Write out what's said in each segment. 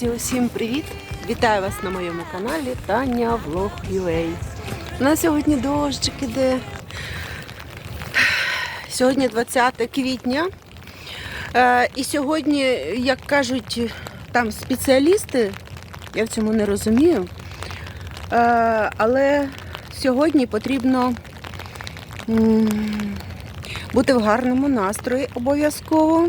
Друзі, усім привіт! Вітаю вас на моєму каналі Таня Влог UA. У нас сьогодні дощик іде. Сьогодні 20 квітня. Е, І сьогодні, як кажуть там спеціалісти, я в цьому не розумію. е, Але сьогодні потрібно бути в гарному настрої обов'язково.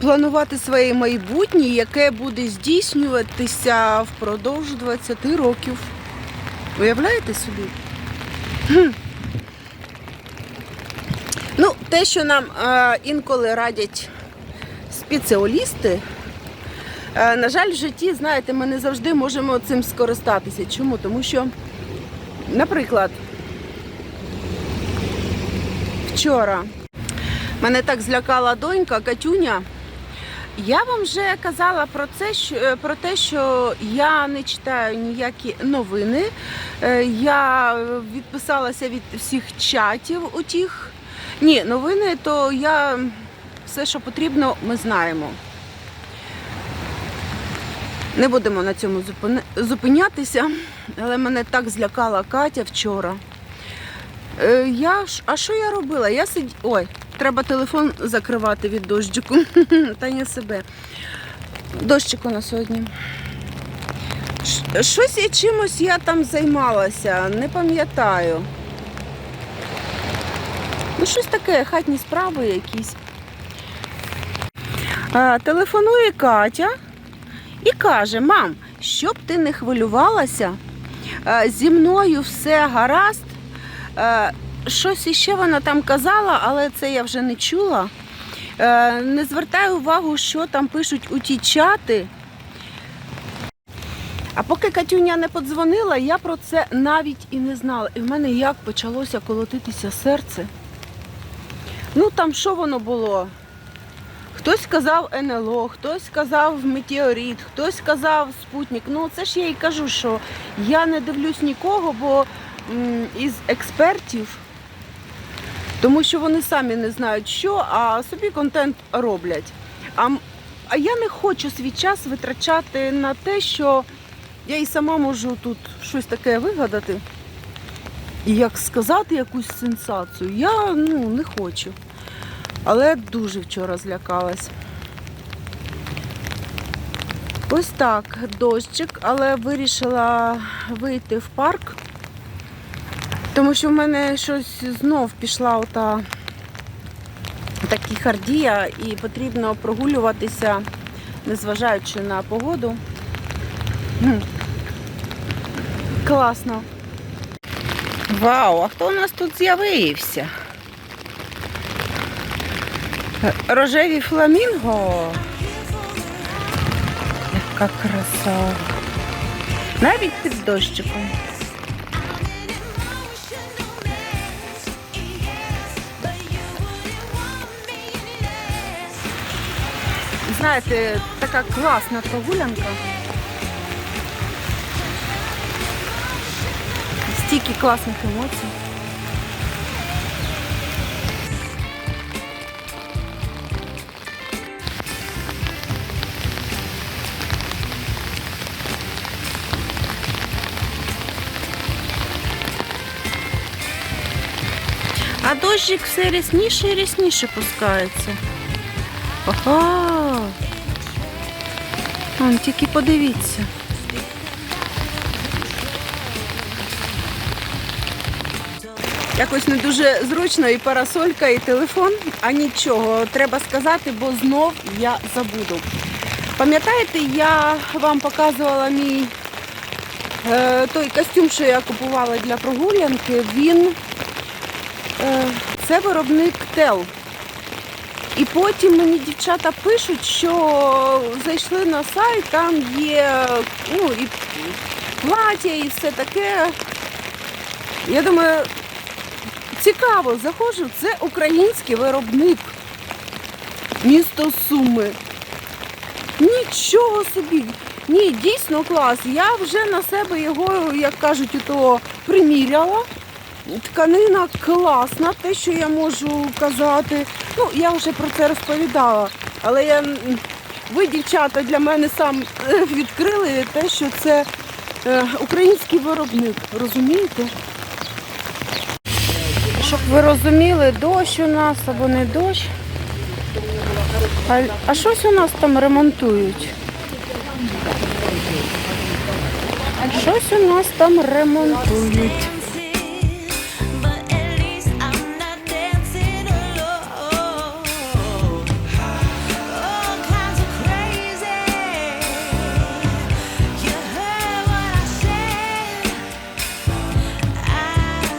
Планувати своє майбутнє, яке буде здійснюватися впродовж 20 років. Уявляєте собі? Хм. Ну, те, що нам е, інколи радять спеціалісти, е, на жаль, в житті, знаєте, ми не завжди можемо цим скористатися. Чому? Тому що, наприклад, вчора Мене так злякала донька Катюня. Я вам вже казала про це, що е, про те, що я не читаю ніякі новини. Е, Я відписалася від всіх чатів у тих. Ні, новини, то я все, що потрібно, ми знаємо. Не будемо на цьому зупинятися, але мене так злякала Катя вчора. Е, Я а що я робила? Я сиділа. Ой, треба телефон закривати від дощику. Та не себе. Дощик у нас сьогодні. Щось я чимось я там займалася, не пам'ятаю. Ну, щось таке, хатні справи якісь. А, телефонує Катя і каже: мам, щоб ти не хвилювалася, зі мною все гаразд. Щось іще вона там казала, але це я вже не чула. Е, Не звертаю увагу, що там пишуть у ті чати. А поки Катюня не подзвонила, я про це навіть і не знала. І в мене як почалося колотитися серце. Ну там що воно було? Хтось сказав НЛО, хтось сказав метеорит, хтось сказав спутник. Ну це ж я і кажу, що я не дивлюсь нікого, бо із експертів, тому що вони самі не знають, що, а собі контент роблять. А, а я не хочу свій час витрачати на те, що я і сама можу тут щось таке вигадати. І як сказати якусь сенсацію, я ну, не хочу. Але дуже вчора злякалась. Ось так, дощик, але вирішила вийти в парк. Тому що в мене щось знов пішла ота тахікардія і потрібно прогулюватися, незважаючи на погоду. Класно. Вау, а хто у нас тут з'явився? Рожеві фламінго. Яка краса. Навіть під дощиком. Знаєте, така класна прогулянка. Стільки класних емоцій. А дощик все рясніше і рясніше пускається. Ага. Вон, тільки подивіться. Якось не дуже зручно і парасолька, і телефон, а нічого. Треба сказати, бо знов я забуду. Пам'ятаєте, я вам показувала мій е, той костюм, що я купувала для прогулянки. Він е, це виробник Тел. І потім мені дівчата пишуть, що зайшли на сайт, там є ну, і плаття, і все таке. Я думаю, цікаво, заходжу, це український виробник. Місто Суми. Нічого собі. Ні, дійсно клас. Я вже на себе його, як кажуть, ото приміряла. Тканина класна, те, що я можу казати. Ну, я вже про це розповідала, але я ви, дівчата, для мене сам е, відкрили те, що це е, український виробник. Розумієте? Щоб ви розуміли, дощ у нас або не дощ. А, а щось у нас там ремонтують. Щось у нас там ремонтують.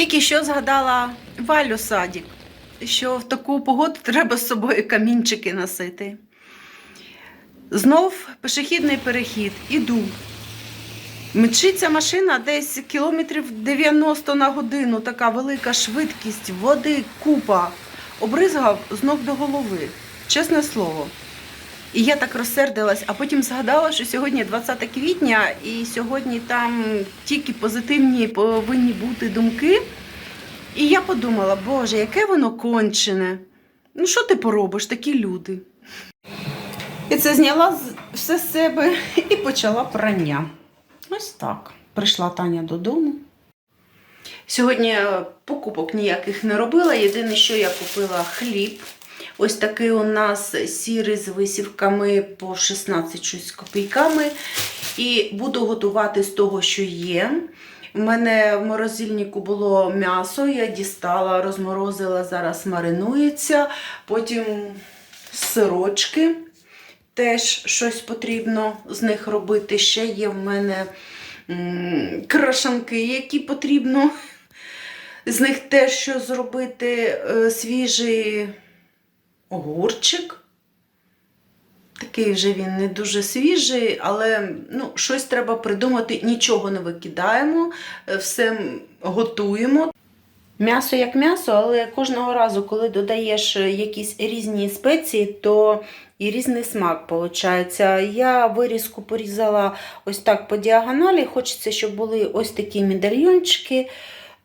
Тільки що згадала Валю Садік, що в таку погоду треба з собою камінчики носити. Знов пішохідний перехід. Іду. Мчиться машина десь кілометрів 90 на годину, така велика швидкість, води, купа. Обризгав з ног до голови. Чесне слово. І я так розсердилась, а потім згадала, що сьогодні 20 квітня, і сьогодні там тільки позитивні повинні бути думки. І я подумала, боже, яке воно кончене. Ну, що ти поробиш, такі люди. І це зняла все з себе і почала прання. Ось так. Прийшла Таня додому. Сьогодні покупок ніяких не робила. Єдине, що я купила хліб. Ось такий у нас сірий з висівками по 16 щось копійками. І буду готувати з того, що є. У мене в морозильнику було м'ясо, я дістала, розморозила, зараз маринується. Потім сирочки. Теж щось потрібно з них робити. Ще є в мене крашанки, які потрібно з них теж що зробити. Е, Свіжий огурчик. Такий вже він не дуже свіжий, але ну, щось треба придумати. Нічого не викидаємо, е, все готуємо. М'ясо як м'ясо, але кожного разу, коли додаєш якісь різні спеції, то і різний смак виходить. Я вирізку порізала ось так по діагоналі. Хочеться, щоб були ось такі медальйончики.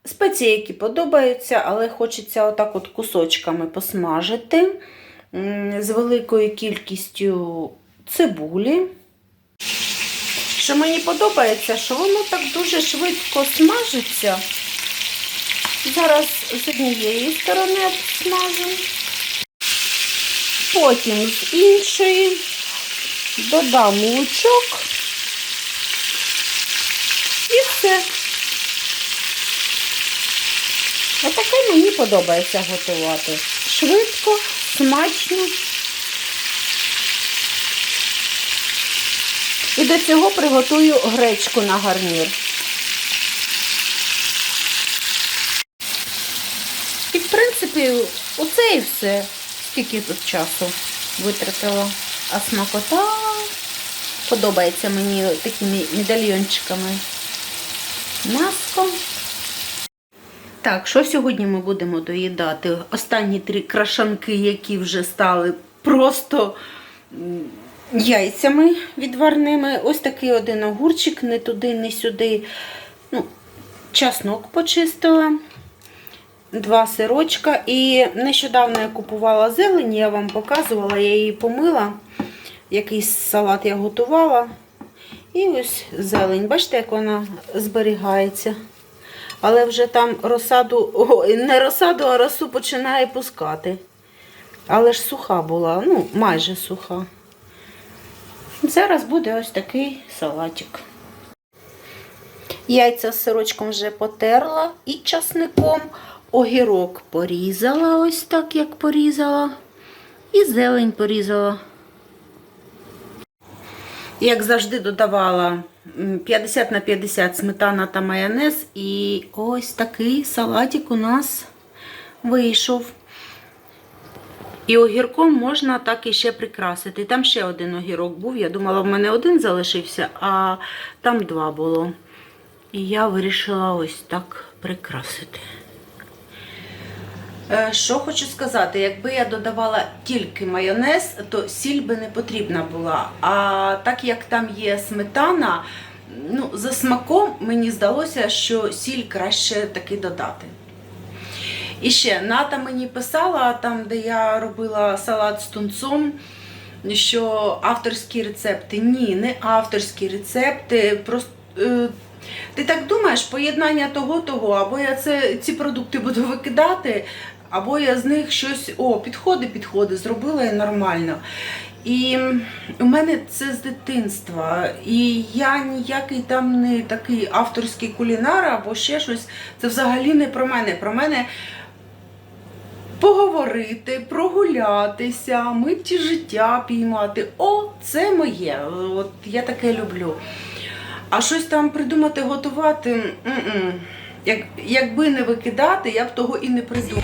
Спеції, які подобаються, але хочеться отак от кусочками посмажити з великою кількістю цибулі. Що мені подобається, що воно так дуже швидко смажиться. Зараз з однієї сторони смажу, потім з іншої додам лучок і все. Отаке мені подобається готувати. Швидко, смачно. І до цього приготую гречку на гарнір. І, в принципі, оце і все. Скільки тут часу витратила. А смакота подобається мені такими медальйончиками. Масло. Так, що сьогодні ми будемо доїдати? Останні три крашанки, які вже стали просто яйцями відварними. Ось такий один огурчик, не туди, не сюди. Ну, часнок почистила два сирочка. І нещодавно я купувала зелень, я вам показувала, я її помила. Якийсь салат я готувала. І ось зелень. Бачите, як вона зберігається. Але вже там розсаду, ой, не розсаду, а росу починає пускати. Але ж суха була, ну, майже суха. Зараз буде ось такий салатик. Яйця з сирочком вже потерла і часником. Огірок порізала ось так, як порізала. І зелень порізала. Як завжди, додавала 50 на 50 сметана та майонез. І ось такий салатик у нас вийшов. І огірком можна так і ще прикрасити. Там ще один огірок був. Я думала, в мене один залишився, а там два було. І я вирішила ось так прикрасити. Е, Що хочу сказати, якби я додавала тільки майонез, то сіль би не потрібна була. А так як там є сметана, ну, за смаком мені здалося, що сіль краще таки додати. І ще Ната мені писала, там, де я робила салат з тунцом, що авторські рецепти. Ні, не авторські рецепти. Просто е, ти так думаєш, поєднання того, того, або я це, ці продукти буду викидати, або я з них щось, о, підходи, підходи, зробила і нормально. І у мене це з дитинства. І я ніякий там не такий авторський кулінар або ще щось. Це взагалі не про мене. Про мене поговорити, прогулятися, митті життя піймати. О, це моє. От я таке люблю. А щось там придумати, готувати. м-м. Як, якби не викидати, я б того і не придумала.